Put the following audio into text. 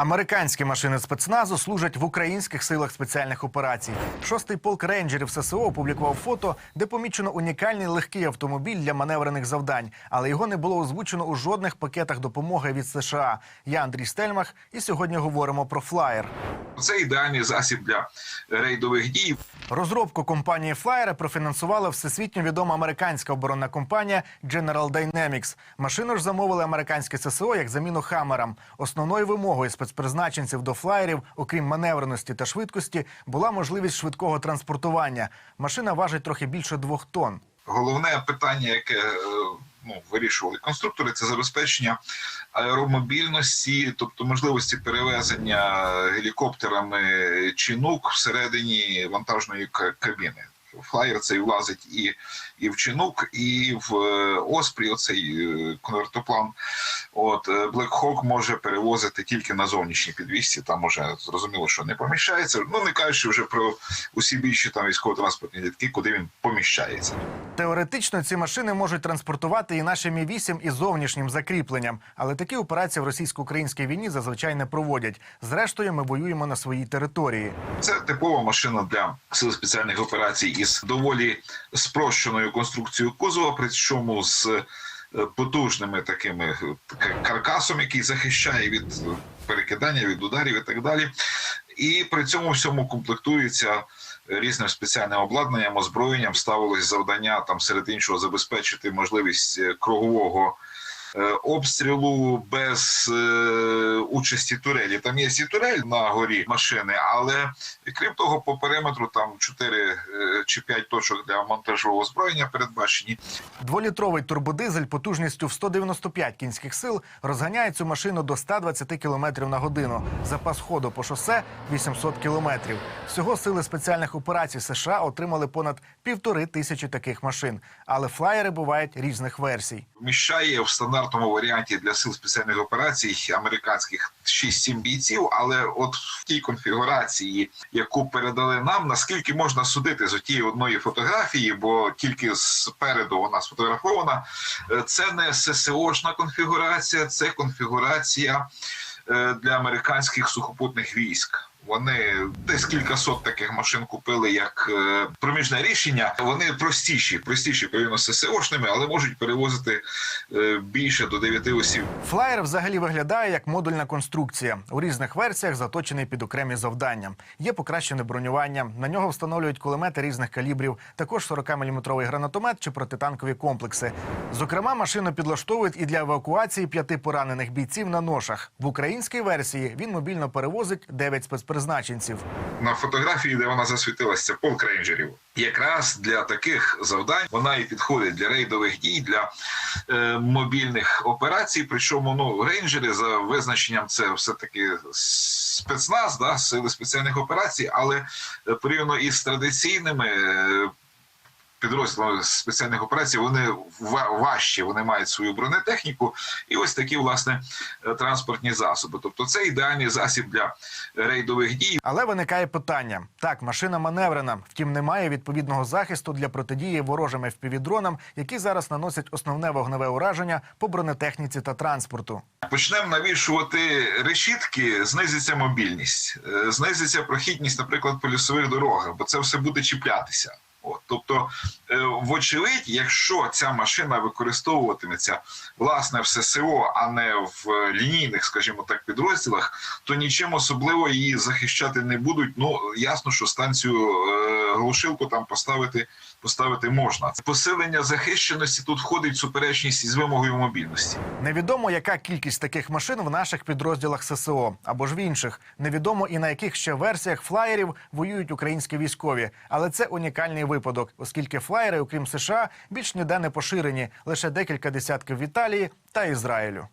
Американські машини спецназу служать в українських силах спеціальних операцій. Шостий полк рейнджерів ССО опублікував фото, де помічено унікальний легкий автомобіль для маневрених завдань, але його не було озвучено у жодних пакетах допомоги від США. Я Андрій Стельмах, і сьогодні говоримо про флаєр. Це ідеальний засіб для рейдових дій. Розробку компанії Flyer профінансувала всесвітньо відома американська оборонна компанія General Dynamics. Машину ж замовили американське ССО як заміну хамерам. Основною вимогою спецпризначенців до флаєрів, окрім маневреності та швидкості, була можливість швидкого транспортування. Машина важить трохи більше двох тонн. Головне питання, яке е, ну, вирішували конструктори, це забезпечення аеромобільності, тобто можливості перевезення гелікоптерами чинук всередині вантажної кабіни. Флаєр цей влазить і, і в чинук, і в е, Оспрі, оцей е, конвертоплан. От е, Black Hawk може перевозити тільки на зовнішній підвісці. Там уже зрозуміло, що не поміщається. Ну не кажучи вже про усі більші там військово-транспортні літки, куди він поміщається. Теоретично ці машини можуть транспортувати і наші Мі 8 із зовнішнім закріпленням, але такі операції в російсько-українській війні зазвичай не проводять. Зрештою, ми воюємо на своїй території. Це типова машина для сил спеціальних операцій із доволі спрощеною конструкцією кузова, причому з е, потужними такими е, каркасом, який захищає від е, перекидання, від ударів і так далі. І при цьому всьому комплектується різним спеціальним обладнанням, озброєнням ставилось завдання там серед іншого забезпечити можливість кругового обстрілу без е, участі турелі. Там є і турель на горі машини, але крім того, по периметру там 4 чи 5 точок для монтажу озброєння передбачені. Дволітровий турбодизель потужністю в 195 кінських сил розганяє цю машину до 120 км на годину. Запас ходу по шосе 800 км. Всього сили спеціальних операцій США отримали понад півтори тисячі таких машин. Але флаєри бувають різних версій. Вміщає в стандартному варіанті для сил спеціальних операцій американських 6-7 бійців. Але от в тій конфігурації, яку передали нам, наскільки можна судити з тієї одної фотографії, бо тільки спереду вона сфотографована. е, Це не ССОшна конфігурація, це конфігурація е, для американських сухопутних військ. Вони десь кілька сот таких машин купили як е, проміжне рішення. Вони простіші, простіші порівняно з ССОшними, але можуть перевозити е, більше до 9 осіб. Флаєр взагалі виглядає як модульна конструкція. У різних версіях заточений під окремі завдання. Є покращене бронювання. На нього встановлюють кулемети різних калібрів, також 40-мм гранатомет чи протитанкові комплекси. Зокрема, машину підлаштовують і для евакуації п'яти поранених бійців на ношах. В українській версії він мобільно перевозить 9 спецпризначенців. на фотографії, де вона засвітилася, це полк рейнджерів. Якраз для таких завдань вона і підходить для рейдових дій, для е, мобільних операцій. Причому ну рейнджери за визначенням це все таки спецназ, да, сили спеціальних операцій, але е, порівняно із традиційними. е, Підрозділами спеціальних операцій вони ва- важчі, вони мають свою бронетехніку, і ось такі власне е, транспортні засоби. Тобто, це ідеальний засіб для рейдових дій. Але виникає питання: так, машина маневрена, втім, немає відповідного захисту для протидії ворожим FPV-дронам, які зараз наносять основне вогневе ураження по бронетехніці та транспорту. Почнемо навішувати решітки, знизиться мобільність, е, знизиться прохідність, наприклад, по лісових дорогах, бо це все буде чіплятися. Тобто, е, вочевидь, якщо ця машина використовуватиметься власне в ССО, а не в лінійних, скажімо так, підрозділах, то нічим особливо її захищати не будуть. Ну ясно, що станцію е, глушилку там поставити поставити можна. Посилення захищеності тут входить суперечність із вимогою мобільності. Невідомо, яка кількість таких машин в наших підрозділах ССО або ж в інших. Невідомо і на яких ще версіях флаєрів воюють українські військові. Але це унікальний випадок, оскільки флаєри, окрім США, більш ніде не поширені лише декілька десятків в Італії та Ізраїлю.